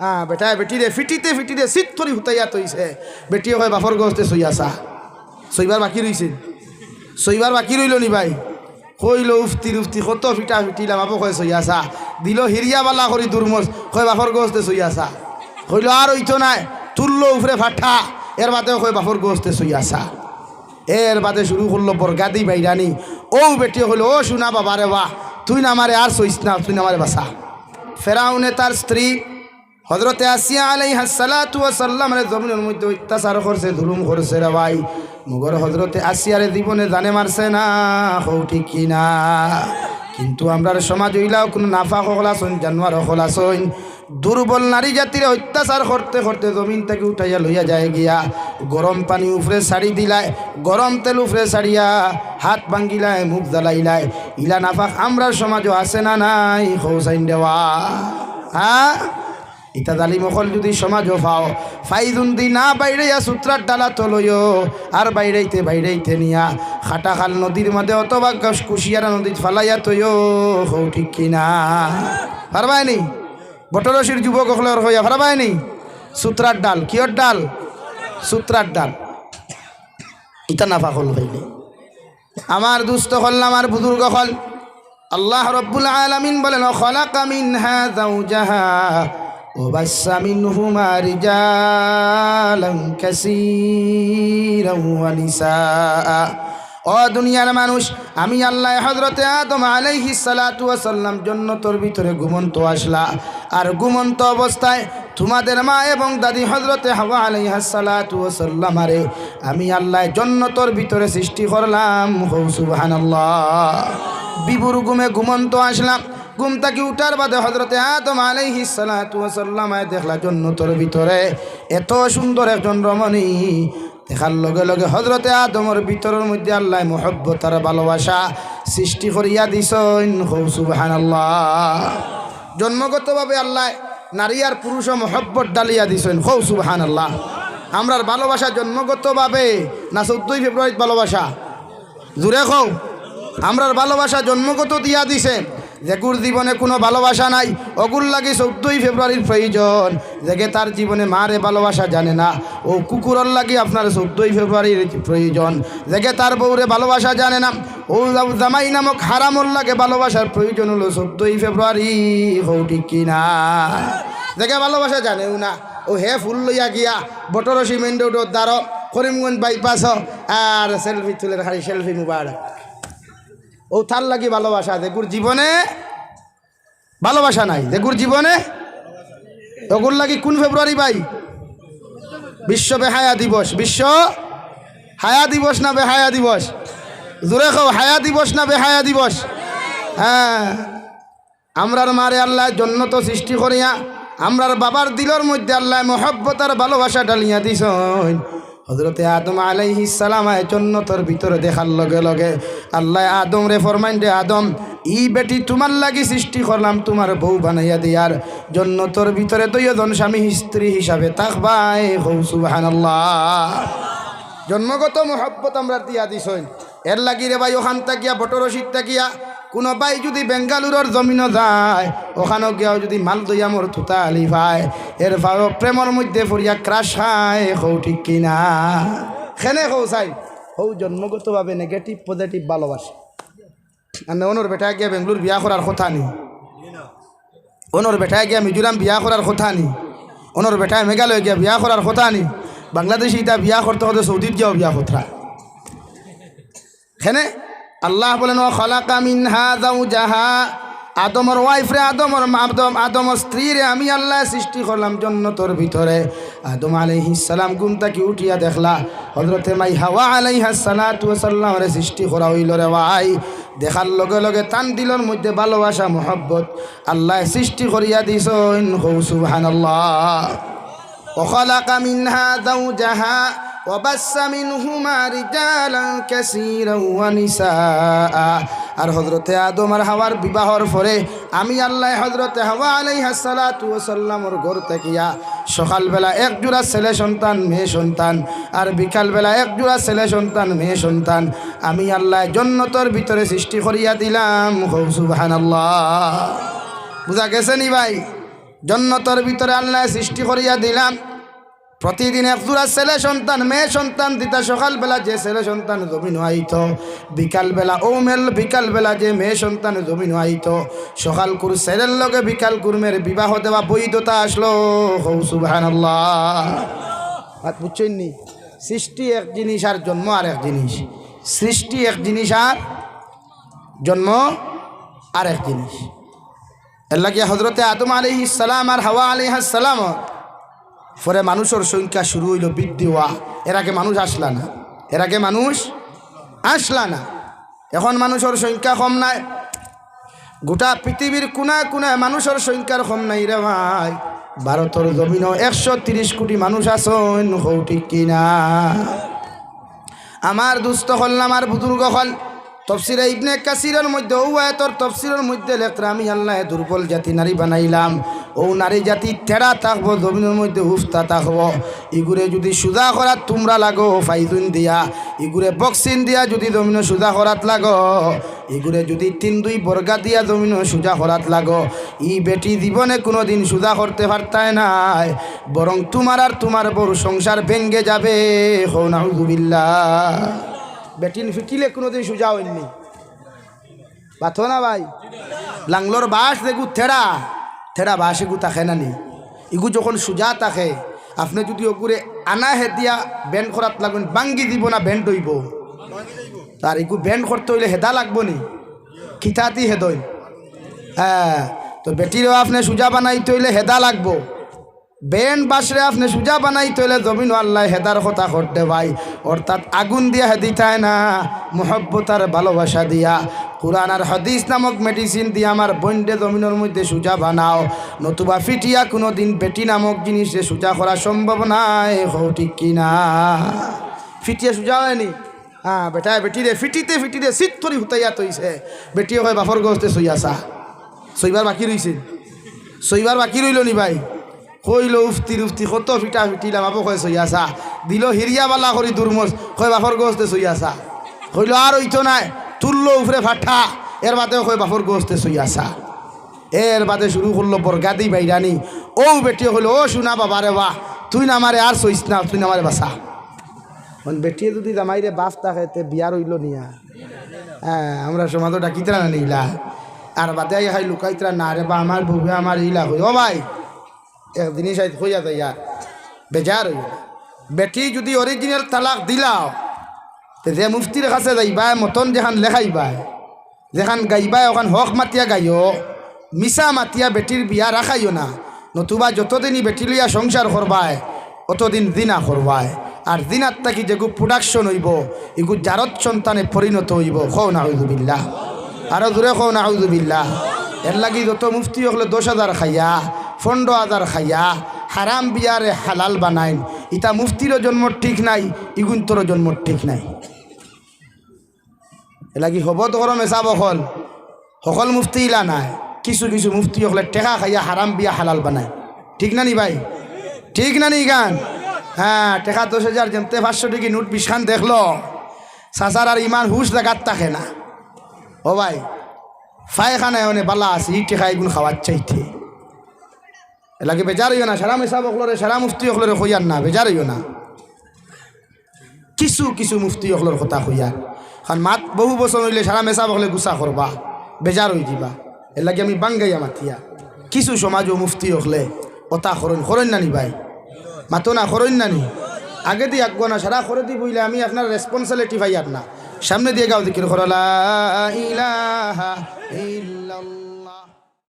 হ্যাঁ বেটায় বেটিরে, ফিটিতে ফিটিতে শীত থরি হুতাইয়া তৈছে বেটিয়ে হয় বাফর গস্তে সই আসা সইবার বাকি রইছে সইবার বাকি রইল নি ভাই? কইল উফতি উফতি কত ফিটা ফিটিলাম আপো কয় সই আসা দিল হিরিয়া বালা করি দুর্মস কয় বাফর গস্তে সই আসা কইল আর ওইতো নাই। তুললো উফরে ফাঠা এর বাদে কয় বাফর গস্তে সই আসা এর বাদে শুরু করল বরগাদি বাইরানি ও বেটি হইল ও শুনা বাবা রে বাহ। তুই না আমারে আর সইস না, তুই না আমারে বাসা ফেরাউনে তার স্ত্রী হজরতে আসিয়া আলাই হাসালাতু সাল্লামের জমিনের মধ্যে অত্যাচার করছে ধুলুম করছে রে ভাই। মুগর হজরতে আসিয়ারে জীবনে জানে মারছে না হৌ ঠিক কি না কিন্তু আমরার সমাজ হইলাও কোনো নাফা হলাসন জানোয়ার হলাসন দুর্বল নারী জাতির অত্যাচার করতে করতে জমিন থেকে উঠাইয়া লইয়া যায় গিয়া, গরম পানি উফরে শাড়ি দিলায়, গরম তেল উফরে ছাড়িয়া হাত ভাঙ্গিলায়, মুখ জ্বালাইলায়। ইলা নাফাক, আমরার সমাজও আছে না নাই হৌসাইন দেওয়া। হ্যাঁ? ইতা দালি মকল যদি সমাজও পাও ফাইজুন দি না বাইরেয়া সূত্রার ডালা তলয় আর বাইরেইতে বাইরেইতে নিয়া, খাটাখাল নদীর মধ্যে অথবা কুশিয়ারা নদীত ফালাইয়া তৈয় হৌ ঠিক কিনা পারবাইনি বটরসির যুবক হলের হইয়া পারবাইনি সূত্রার ডাল, কিয়র ডাল? সূত্রার ডাল। ইতা নাফা হল হইলে। আমার দুস্থ হল আমার বুজুর্গ হল। আল্লাহ রব্বুল আলামিন বলেন খলাকা মিনহা যাওজাহা। وبس منهما رجالا كثيرا ونساء ও দুনিয়ার মানুষ আমি আল্লাহ হজরতে আদম আলাইহি সালাতু ওয়াসাল্লাম জন্নতর ভিতরে ঘুমন্ত আসলা আর ঘুমন্ত অবস্থায় তোমাদের মা এবং দাদি হজরতে হাওয়া আলাইহা সালাতু ওয়াসাল্লাম আরে আমি আল্লাহ জন্নতর ভিতরে সৃষ্টি করলাম হৌ সুবহানাল্লাহ বিবুর ঘুমে ঘুমন্ত আসলাম ঘুম থাকি উঠার বাদে হজরতে আদম আলাইহি সালাতামায় দেখলা জন্নতর ভিতরে এত সুন্দর একজন রমণী। দেখার লগে লগে হজরতে আদমর ভিতরের মধ্যে আল্লাহ মোহব্বত আর ভালোবাসা সৃষ্টি করিয়া দিছইন সুবাহান আল্লাহ জন্মগতভাবে আল্লাহ নারী আর পুরুষ মহব্বত ডালিয়া দিছেন। হৌ সুবাহান আল্লাহ আমরার ভালোবাসা জন্মগতভাবে না চৌদ্দই ফেব্রুয়ারিত ভালোবাসা? জুড়ে খৌ আমরার ভালোবাসা জন্মগত দিয়া দিছে যেগুর জীবনে কোনো ভালোবাসা নাই, অগুর লাগে চৌদ্দই ফেব্রুয়ারির প্রয়োজন। যেগে তার জীবনে মারে ভালোবাসা জানে না, ও কুকুরর লাগে আপনার চৌদ্দই ফেব্রুয়ারির প্রয়োজন। যেগে তার বউরে ভালোবাসা জানে না, ও জামাই নামক হারামর লাগে ভালোবাসার প্রয়োজন হলো চৌদ্দই ফেব্রুয়ারি হৌ ঠিক কিনা। যেগে ভালোবাসা জানেও না, ও হে ফুল লইয়া গিয়া, বটরসি মেন রোডর দ্বার করিমগঞ্জ বাইপাস আর সেলফি তুলে খালি সেলফি মুবারক। ও তার লাগি ভালোবাসা দেখুর জীবনে ভালোবাসা নাই দেখুর জীবনে? ওগুর লাগি কোন ফেব্রুয়ারি ভাই? বিশ্ব বেহায়া দিবস, বিশ্ব হায়া দিবস না বেহায়া দিবস? জোরে খাও হায়া দিবস না বেহায়া দিবস? হ্যাঁ আমরার মারে আল্লাহ জন্য তো সৃষ্টি করিয়া, আমরার বাবার দিলর মধ্যে আল্লাহ মহব্বতার ভালোবাসা ডালিয়া দিস হজরতে আদম আলাইহি সালামায় জন্নতর ভিতরে দেখার লগে লগে আল্লাহ আদম রে ফরমাইন, রে আদম, ই বেটি তোমার লাগি সৃষ্টি করলাম, তোমার বউ বানাইয়া দিয়ার জন্নতর ভিতরে দুইজন স্বামী স্ত্রী হিসাবে তাকবাই হৌ সুবহানাল্লাহ। জন্মগত মহব্বত আমরা দিয়া দিছইন এর লাগি রে ভাই, ওখান তাকিয়া বটরসিদ তাকিয়া কোনো ভাই যদি বেঙ্গালুরর জমিনও যায় ওখানেও গিয়াও যদি মাল দইয়া মোর থুতা আলি ভাই এর ভাই প্রেমর মধ্যে পড়িয়া ক্রাশ খায় হৌ ঠিক কিনা। খেনে হৌ চাই, হৌ জন্মগতভাবে নেগেটিভ পজিটিভ ভালোবাসে। আর অনর বেটায় গিয়া বেঙ্গলোর বিয়া করার কথা নি? অনর বেটায় গিয়া মিজোরাম বিয়া করার কথা নি? অনর বেটায় মেঘালয় গিয়া বিয়া করার কথা নি? বাংলাদেশে ইটা বিয়া করতে হতে সৌদিত গিয়াও বিয়া কথা হেনে আল্লাহ বলেন, ও খলাকা মিনহা যাও জাহা আদমর ওয়াইফরে আদমর আদম, আদমর স্ত্রীরে আমি আল্লাহ সৃষ্টি করলাম জন্নতর ভিতরে। আদম আলাইহিসালাম গুমতাকি উঠিয়া দেখলা? হজরতে মাই হাওয়া আলাইহাসালাতামরে সৃষ্টি করা হইল রে ভাই। দেখার লগে লগে তান দিলর মধ্যে ভালোবাসা, মোহব্বত আল্লাহ সৃষ্টি করিয়া দিস সুবহানাল্লাহ। ওখলাকা মিনহা যাও জাহা وبس منهما رجالا كثيرا ونساء আর হজরতে আদম আর হাওয়ার বিবাহর পরে আমি আল্লাহ হজরতে হাওয়া আলাই হাসালাতু সাল্লামর ঘর থাকিয়া সকালবেলা এক জোড়া ছেলে সন্তান মেয়ে সন্তান আর বিকালবেলা এক জোড়া ছেলে সন্তান মেয়ে সন্তান আমি আল্লাহ জন্নতর ভিতরে সৃষ্টি করিয়া দিলাম হৌ সুবহানাল্লাহ বুঝা গেছে নি ভাই জন্নতর ভিতরে আল্লাহ সৃষ্টি করিয়া দিলাম প্রতিদিন একজোড়া ছেলে সন্তান, মেয়ে সন্তান, দিতা সকালবেলা যে ছেলে সন্তান জমিন আইত। বিকালবেলা ও মেল বিকালবেলা যে মেয়ে সন্তান জমিন আইত। সকাল কুর ছেলের লগে বিকাল কুরমের বিবাহ দেওয়া বৈধতা আসলো। হৌ সুবাহান বুঝছেন নি? সৃষ্টি এক জিনিস আর জন্ম আর এক জিনিস। সৃষ্টি এক জিনিস আর জন্ম আর এক জিনিস। এর লাগিয়া হজরতে আদম আলি ইসালাম আর হাওয়া আলি সালাম পরে মানুষের সংখ্যা শুরু হইল বৃদ্ধি হওয়া। এর আগে মানুষ আসলা না। এর আগে মানুষ আসলা না। এখন মানুষের সংখ্যা কম নাই। গোটা পৃথিবীর কোনা কোনায় মানুষের সংখ্যার কম নাই রে ভাই। ভারতের জমিন একশো তিরিশ কোটি মানুষ আসন হৌ ঠিক কিনা। আমার দুস্থ হল আমার বুজুর্গ হল। তফসিরে ইবনে কাসিরের মধ্যে, ও তফসিরের মধ্যে লেখরা, আমি আল্লাহ দুর্বল জাতি, নারী বানাইলাম। ও নারী জাতি তেরা থাকব জমিনের মধ্যে হুফতা থাকব ইগুরে যদি সুজা করাত তোমরা লাগো, ফাইজুন দিয়া। ইগুরে বক্সিন দিয়া যদি জমিন সুজা করাত লাগো। ইগুরে যদি তিন, দুই বর্গা দিয়া জমিন সুজা করাত লাগো। ই বেটি জীবনে কোনো দিন সুজা করতে পারতায় নাই। বরং তোমার আর তোমার বড় সংসার ভেঙ্গে যাবে। হো নাউজুবিল্লাহ বেটিন ফিটিলে কোনোদিন সোজা হয়নি পাথো না ভাই। লাংলোর বাস দেখু থেড়া থেড়া বাস এগু তাকে না নি ইগু যখন সোজা তাকে আপনি যদি ওগুরে আনা হেদিয়া ব্যান্ড করাত লাগুন, বাঙ্গি দিব না ব্যান্ড হইব তার ইগু ব্যান্ড করতে হইলে হেদা লাগব নি। খিতাতি হেদই হ্যাঁ তো বেটিরও আপনি সোজা বানাইতে হইলে হেদা লাগবো। বেন বাসরে আপনি সুজা বানাই তৈলে জমিন আল্লাহ হেদার কথা করতে ভাই। অর্থাৎ আগুন দিয়া হেদি হেদিতায় না মোহব্বতার ভালোবাসা দিয়া। কোরআন আর হদিস নামক মেডিসিন দিয়ে আমার বন্ডে জমিনের মধ্যে সুজা বানাও। নতুবা ফিটিয়া কোনো দিন বেটি নামক জিনিসে সুজা করা সম্ভব নাই হো ঠিক কিনা। ফিটিয়া সুজা হয়নি হ্যাঁ বেটায় বেটিরে ফিটিতে ফিটিতে শীত থরি হুতাইয়া তৈছে বেটিও হয় বাফর গস্তে সইয়াছা সইবার বাকি রইছে সইবার বাকি রইল নি ভাই? কইল উফতি উফতি কত ফিটা ফিটিলাম বাপু কয় সইয়াছা দিল হিরিয়াবালা করি দুর্মস কয় বাপর গোস্তে সইয়াছা কইল আর ওইতো নাই, তুললো উফরে ফাঠা এর বাদেও কয় বাপর গোস্তে সইয়াছা এর বাদে শুরু করল বরগাদি বাইরানি ও বেটিও কইল ও শুনা বাবা রে বা তুই না আমারে আর সইস না, তুই না আমারে বাসা বেটিয়ে যদি জামাইরে বাস থাকে, তে বিয়ার হইল নিয়া। হ্যাঁ আমরা সমাজ ডাকিতরা না নিলা আর বাদে খাই লুকাইতরা না রে বা আমার বউয়ে আমার ইলা হই ও ভাই জিনিস হইয়া যায় ইয়ার। বেজার হইয়া বেটি যদি অরিজিনাল তালাক দিলাও যে মুফতির কাছে যাইবা মতন যেখান লেখাইবা যেখান গাইবা ওখান হক মাতিয়া গাইও, মিছা মাতিয়া বেটির বিয়া রাখাইও না। নতুবা যতদিনই বেটি লইয়া সংসার করবায় অতদিন দিনা করবায় আর দিনার তাকি যেগু প্রোডাকশন হইব এগু জারত সন্তানে পরিণত হইব খৌ না হইজুবিল্লা আরও দূরে খৌ না হইজুবিল্লা এর লাগি যত মুফতি হলে দশ হাজার খাইয়া পনেরো হাজার খাইয়া হারাম বিয়ারে হালাল বানাইন। ইতা মুফতিরও জন্ম ঠিক নাই, ইগুন্তরও জন্ম ঠিক নাই। এলাকি হব তোর মেচা বখল সকল মুফতি ইলা নাই, কিছু কিছু মুফতি হলে টেকা খাইয়া হারাম বিয়া হালাল বানায়। ঠিক না নি ভাই? ঠিক না নি গান? হ্যাঁ টেকা দশ হাজার যেমতে পাঁচশো টিকি নোট বিশখান দেখল। সাসার আর ইমান হুশ দেখাত থাকে না। ও ভাই ফায়খানায় অনে বালা আছে, ই টেকা এগুন খাওয়ার চাইতে। এলাকে বেজার হইও না, সারা মেসা বকলরে সারা মুফতি অকলরে হইয়ার না, বেজার হইও না। কিছু কিছু মুফতি অকলর কথা হইয়ার কারণ মাত বহু বছর হইলে সারা মেসা বকলে গুসা করবা বেজার হয়ে দিবা। এর লাগে আমি বাঙ্গাইয়া মাতিয়া। কিছু সমাজ ও মুফতি হকলে কথা খরণ খরণ নানি ভাই মাতো না খরণ নানি। আগে দিয়ে আঁকবো না, সারা করে দি বইলে আমি আপনার রেসপন্সিবিলিটি ভাই আর না। সামনে দিয়ে গাও দিকির খরলা ইলাহা ইল্লাল্লাহ।